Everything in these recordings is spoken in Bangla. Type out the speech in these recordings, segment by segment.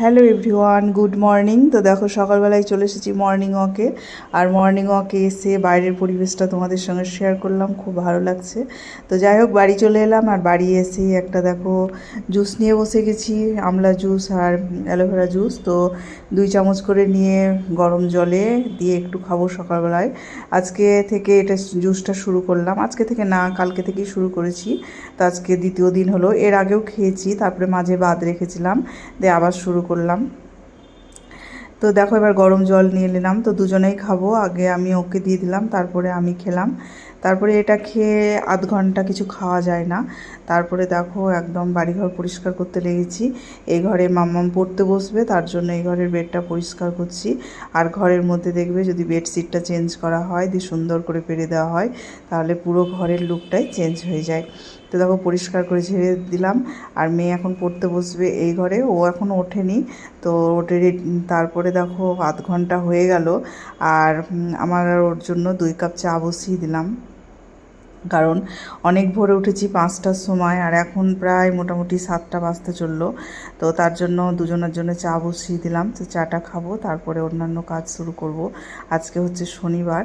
Hello everyone, good morning. তো দেখো, সকালবেলায় চলে এসেছি মর্নিং ওয়াকে। আর মর্নিং ওয়াকে এসে বাইরের পরিবেশটা তোমাদের সঙ্গে শেয়ার করলাম, খুব ভালো লাগছে। তো যাই হোক, বাড়ি চলে এলাম, আর বাড়ি এসে একটা দেখো, জুস নিয়ে বসে গেছি, আমলা জুস আর অ্যালোভেরা জুস। তো দুই চামচ করে নিয়ে গরম জলে দিয়ে একটু খাব সকালবেলায়। আজকে থেকে এটা জুসটা শুরু করলাম। আজকে থেকে না, কালকে থেকেই শুরু করেছি। তো আজকে দ্বিতীয় দিন হলো। এর আগেও খেয়েছি, তারপরে মাঝে বাদ রেখেছিলাম। দিয়ে আবার শুরু করলাম। তো দেখো এবার গরম জল নিয়ে নিলাম। তো দুজনেই খাব। আগে আমি ওকে দিয়ে দিলাম, তারপরে আমি খেলাম। তারপরে এটা খেয়ে আধ ঘণ্টা কিছু খাওয়া যায় না। তারপরে দেখো একদম বাড়িঘর পরিষ্কার করতে লেগেছি। এই ঘরে মাম্মাম পড়তে বসবে, তার জন্য এই ঘরের বেডটা পরিষ্কার করছি। আর ঘরের মধ্যে দেখবে যদি বেডশিটটা চেঞ্জ করা হয়, দিয়ে সুন্দর করে পেরে দেওয়া হয়, তাহলে পুরো ঘরের লুকটাই চেঞ্জ হয়ে যায়। তো দেখো পরিষ্কার করে ঝেড়ে দিলাম। আর মেয়ে এখন পড়তে বসবে এই ঘরে, ও এখন ওঠেনি। তো ওঠে তারপরে দেখো আধ ঘণ্টা হয়ে গেল। আর আমার ওর জন্য দুই কাপ চা বসিয়ে দিলাম। কারণ অনেক ভোরে উঠেছি পাঁচটার সময়, আর এখন প্রায় মোটামুটি সাতটা বাজতে চলল। তো তার জন্য দুজনের জন্য চা বসিয়ে দিলাম। তো চাটা খাব, তারপরে অন্যান্য কাজ শুরু করব। আজকে হচ্ছে শনিবার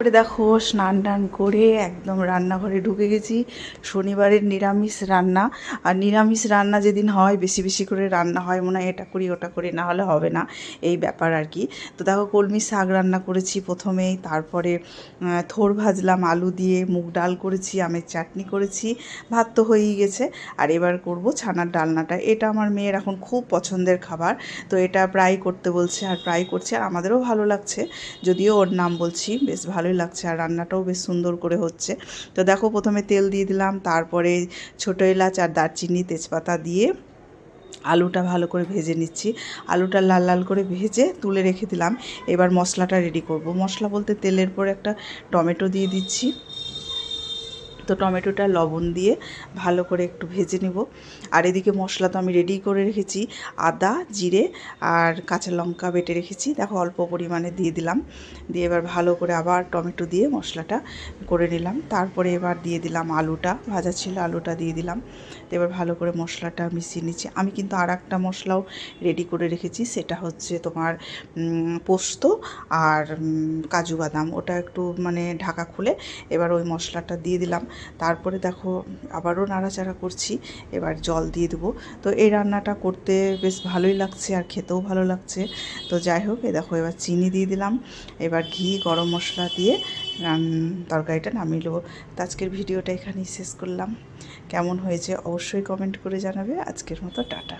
তারপরে দেখো, স্নান টান করে একদম রান্নাঘরে ঢুকে গেছি। শনিবারের নিরামিষ রান্না। আর নিরামিষ রান্না যেদিন হয়, বেশি বেশি করে রান্না হয়, মনে হয় এটা করি, ওটা করি, না হলে হবে না। এই ব্যাপার আর কি। তো দেখো, কলমি শাক রান্না করেছি প্রথমেই। তারপরে থোর ভাজলাম, আলু দিয়ে মুগ ডাল করেছি, আমের চাটনি করেছি। ভাত তো হয়েই গেছে। আর এবার করব ছানার ডালনাটা। এটা আমার মেয়ের এখন খুব পছন্দের খাবার। তো এটা প্রায় করতে বলছে, আর প্রায় করছে, আর আমাদেরও ভালো লাগছে। যদিও ওর নাম বলছি, বেশ ভালোই লাগছে আর রান্নাটাও বেশ সুন্দর করে হচ্ছে। তো দেখো প্রথমে তেল দিয়ে দিলাম, তারপরে ছোটো এলাচ আর দারচিনি তেজপাতা দিয়ে আলুটা ভালো করে ভেজে নিচ্ছি। আলুটা লাল লাল করে ভেজে তুলে রেখে দিলাম। এবার মশলাটা রেডি করব। মশলা বলতে তেলের পর একটা টমেটো দিয়ে দিচ্ছি। তো টমেটোটা লবণ দিয়ে ভালো করে একটু ভেজে নেব। আর এদিকে মশলা তো আমি রেডি করে রেখেছি। আদা, জিরে আর কাঁচা লঙ্কা বেটে রেখেছি। দেখো অল্প পরিমাণে দিয়ে দিলাম। দিয়ে এবার ভালো করে আবার টমেটো দিয়ে মশলাটা করে নিলাম। তারপরে এবার দিয়ে দিলাম আলুটা। ভাজা ছিল আলুটা দিয়ে দিলাম। তো এবার ভালো করে মশলাটা মিশিয়ে নিচ্ছি। আমি কিন্তু আর একটা মশলাও রেডি করে রেখেছি। সেটা হচ্ছে তোমার পোস্ত আর কাজু বাদাম। ওটা একটু মানে ঢাকা খুলে এবার ওই মশলাটা দিয়ে দিলাম। তারপরে দেখো আবারও নাড়াচাড়া করছি, এবার জল দিয়ে দেবো। তো এই রান্নাটা করতে বেশ ভালোই লাগছে আর খেতেও ভালো লাগছে। তো যাই হোক, এ দেখো এবার চিনি দিয়ে দিলাম। এবার ঘি, গরম মশলা দিয়ে তরকারিটা নামিয়ে নেব। তো আজকের ভিডিওটা এখানেই শেষ করলাম। কেমন হয়েছে অবশ্যই কমেন্ট করে জানাবে। আজকের মতো টাটা।